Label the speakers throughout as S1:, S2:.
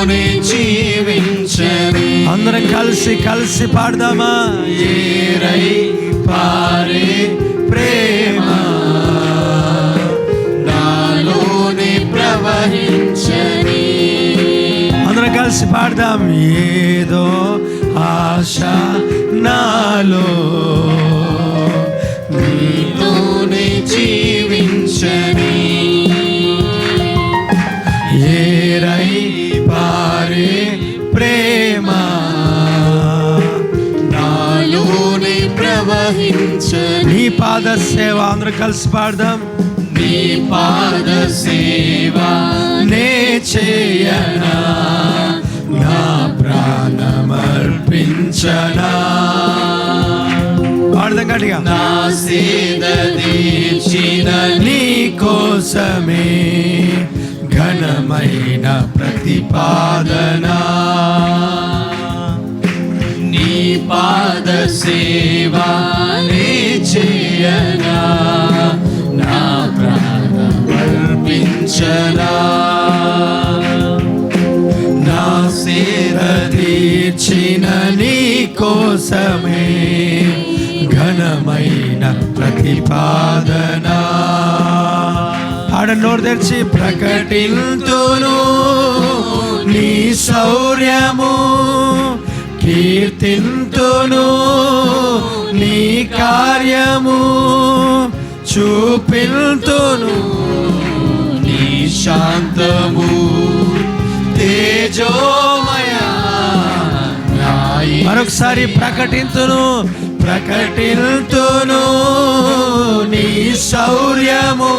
S1: నాలోనే జీవించని
S2: అందరం కలిసి కలిసి పాడదామా?
S1: ఏరై పారే ప్రేమ. నాలోనే ప్రవహించని
S2: అందరం కలిసి పాడదాం. ఏదో ఆశ నాలో నీ పాద సేవ అందరం కలిసి పాడదాం.
S1: నీ పాద సేవ
S2: నే చేయనా? నా ప్రాణమర్పించనా? పాడదాం గట్టిగా.
S1: నా సేద తీర్చిన
S2: నీ కోసమే ఘనమైన ప్రతిపాదన.
S1: నీ పాద సేవ నే చేయనా నా ప్రాణమర్పించనా
S2: నా సేద తీర్చిన నీ కోసమే ఘనమైన ప్రతిపాదన. ఆడ నోరు తెరిచి ప్రకటింతును నీ శౌర్యము. కీర్తింతును నీ కార్యము చూపింతును.
S1: నీ శాంతము తేజోమయ
S2: మరొకసారి ప్రకటింతును. ప్రకటింతును నీ శౌర్యము.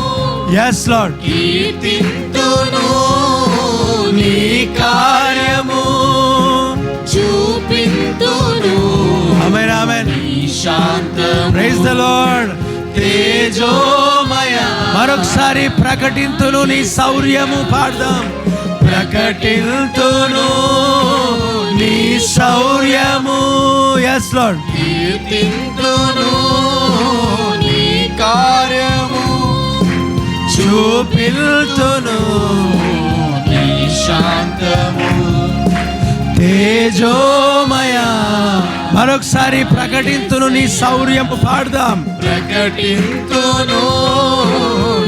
S2: ఎస్ లాడ్
S1: కీర్తింతును
S2: నీ కార్యము ప్రైజ్ ద లార్డ్
S1: తేజోమయ.
S2: మరొకసారి ప్రకటింతును నీ శౌర్యము పాడదాం. ప్రకటింతును నీ శౌర్యము. ఎస్ లార్డ్
S1: కీర్తింతును నీ కార్యము.
S2: చూపిల్తును
S1: నీ శాంతము.
S2: తేజోమయ. మరొకసారి ప్రకటింతును నీ శౌర్యము పాడదాం.
S1: ప్రకటింతును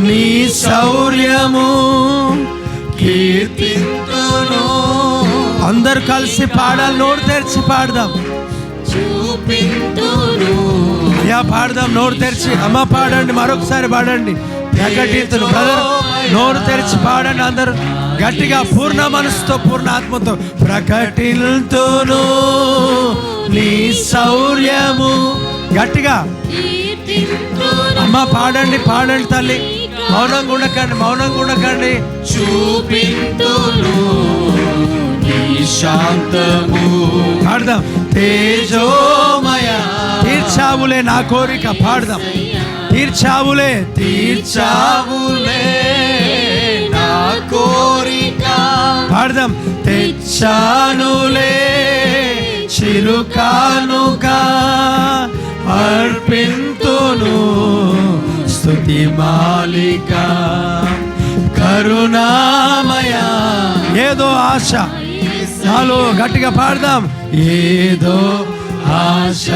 S2: నీ శౌర్యము
S1: కీర్తింతును.
S2: అందరు కలిసి పాడాలి నోరు తెరిచి పాడదాం.
S1: చూపింతును.
S2: అయ్యా పాడదాం నోరు తెరిచి. అమ్మ పాడండి మరొకసారి పాడండి. ప్రకటింతును బ్రదర్ నోరు తెరిచి పాడండి అందరు. గట్టిగా పూర్ణ మనసుతో పూర్ణ ఆత్మతో ప్రకటింతును. నీ శౌర్యము. గట్టిగా. అమ్మ పాడండి పాడండి తల్లి. మౌనంగా ఉండకండి మౌనంగా ఉండకండి.
S1: చూపింతును శాంతము.
S2: పాడదాం. తేజోమయ. తీర్చావులే నా కోరిక పాడదాం. తీర్చావులే. తీర్చావులే
S1: నా కోరిక.
S2: పాడదాం. తెచ్చానులే. చిరుకానుగా అర్పింతును స్థుతి మాలిక. కరుణామయ. ఏదో ఆశ. నాలో గట్టిగా పాడదాం. ఏదో ఆశ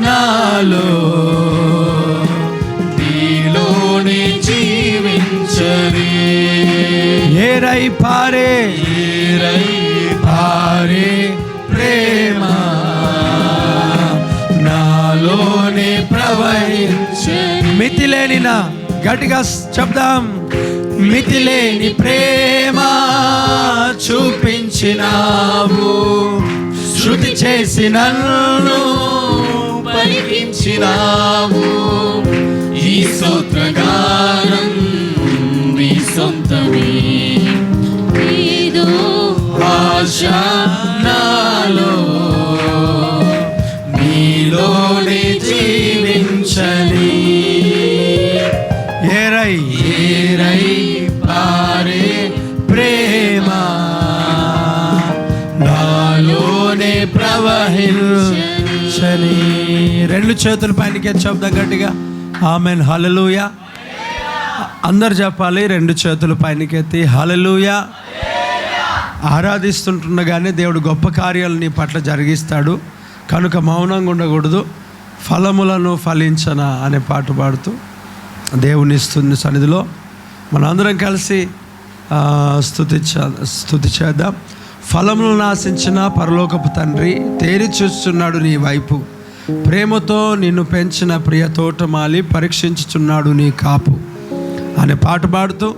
S2: నాలో.
S1: నీలోని జీవించరి.
S2: ఏరై పారే.
S1: ఏరై
S2: పారే. మితిలేని నా గట్టిగా చెప్దాం. మితిలేని ప్రేమ చూపించినావు. శృతి చేసి నన్ను
S1: పలికించినావు. ఈ స్తోత్రగానం నీ సొంతమే. ఆశ నాలోనే
S2: ప్రవహించని. రెండు చేతుల పైనకి చెప్దా గట్టిగా. ఆమెన్ హలలుయ అందరు చెప్పాలి రెండు చేతుల పైనకెత్తి హలలుయ ఆరాధిస్తుంటుండగానే దేవుడు గొప్ప కార్యాలు నీ పట్ల జరిగిస్తాడు. కనుక మౌనంగా ఉండకూడదు. ఫలములను ఫలించన అనే పాట పాడుతూ దేవుని ఇస్తుంది సన్నిధిలో మనందరం కలిసి చే- స్తుతి చేద్దాం. ఫలములను నాశించిన పరలోకపు తండ్రి తేరి చూస్తున్నాడు నీ వైపు. ప్రేమతో నిన్ను పెంచిన ప్రియ తోటమాలి పరీక్షించుచున్నాడు నీ కాపు. అనే పాట పాడుతూ